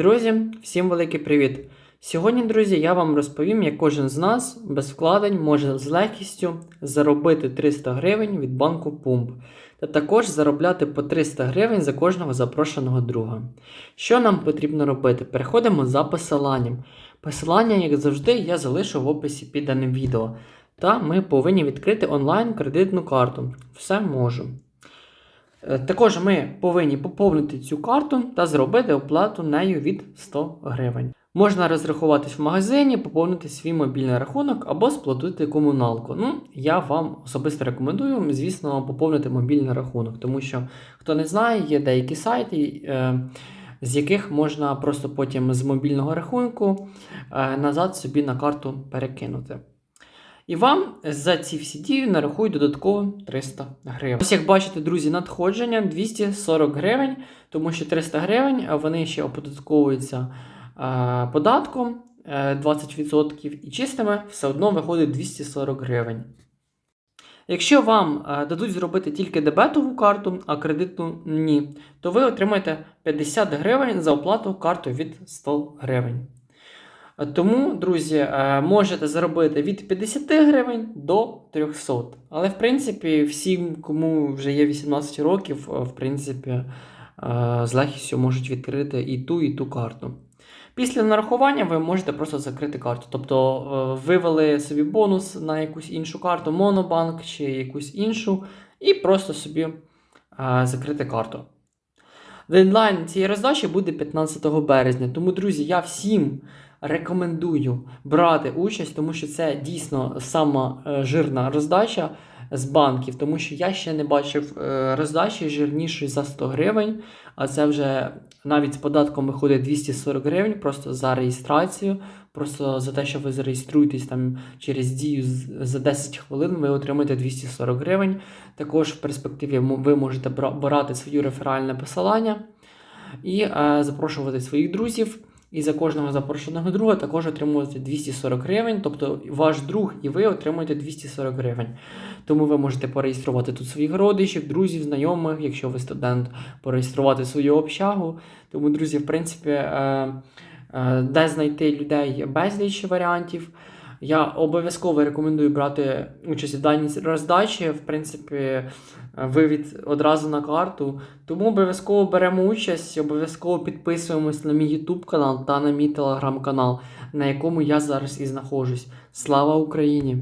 Друзі, всім великий привіт! Сьогодні, друзі, я вам розповім, як кожен з нас без вкладень може з легкістю заробити 300 гривень від банку Пумп, та також заробляти по 300 гривень за кожного запрошеного друга. Що нам потрібно робити? Переходимо за посиланням. Посилання, як завжди, я залишу в описі під даним відео. Та ми повинні відкрити онлайн кредитну карту. Все можу. Е, Також ми повинні поповнити цю карту та зробити оплату нею від 100 гривень. Можна розрахуватись в магазині, поповнити свій мобільний рахунок або сплатити комуналку. Ну, я вам особисто рекомендую, звісно, поповнити мобільний рахунок, тому що хто не знає, є деякі сайти, е, з яких можна просто потім з мобільного рахунку е, назад собі на карту перекинути. І вам за ці всі дії нарахують додатково 300 гривень. Ось як бачите, друзі, надходження 240 гривень, тому що 300 гривень вони ще оподатковуються е, податком е, 20% і чистими все одно виходить 240 гривень. Якщо вам е, дадуть зробити тільки дебетову карту, а кредитну ні, то ви отримаєте 50 гривень за оплату карту від 100 гривень. Тому, друзі, е, можете заробити від 50 гривень до 300. Але, в принципі, всім, кому вже є 18 років, е, в принципі, е, з легкістю можуть відкрити і ту, і ту карту. Після нарахування ви можете просто закрити карту. Тобто вивели собі бонус на якусь іншу карту, Монобанк чи якусь іншу, і просто собі закрити карту. Дедлайн цієї роздачі буде 15 березня. Тому, друзі, я всім рекомендую брати участь, тому що це дійсно сама е, жирна роздача з банків, тому що я ще не бачив е, роздачі жирнішої за 100 гривень, а це вже навіть з податком виходить 240 гривень просто за реєстрацію. Просто за те, що ви зареєструєтесь там через дію за 10 хвилин, ви отримаєте 240 гривень. Також в перспективі ви можете брати своє реферальне посилання і е, запрошувати своїх друзів. І за кожного запрошеного друга також отримуєте 240 гривень. Тобто ваш друг і ви отримуєте 240 гривень. Тому ви можете пореєструвати тут своїх родичів, друзів, знайомих, якщо ви студент, пореєструвати свою общагу. Тому, друзі, в принципі, е, е, де знайти людей безліч варіантів. Я обов'язково рекомендую брати участь в даній роздачі. В принципі, вивід одразу на карту. Тому обов'язково беремо участь, обов'язково підписуємось на мій YouTube канал та на мій телеграм канал, на якому я зараз і знаходжусь. Слава Україні!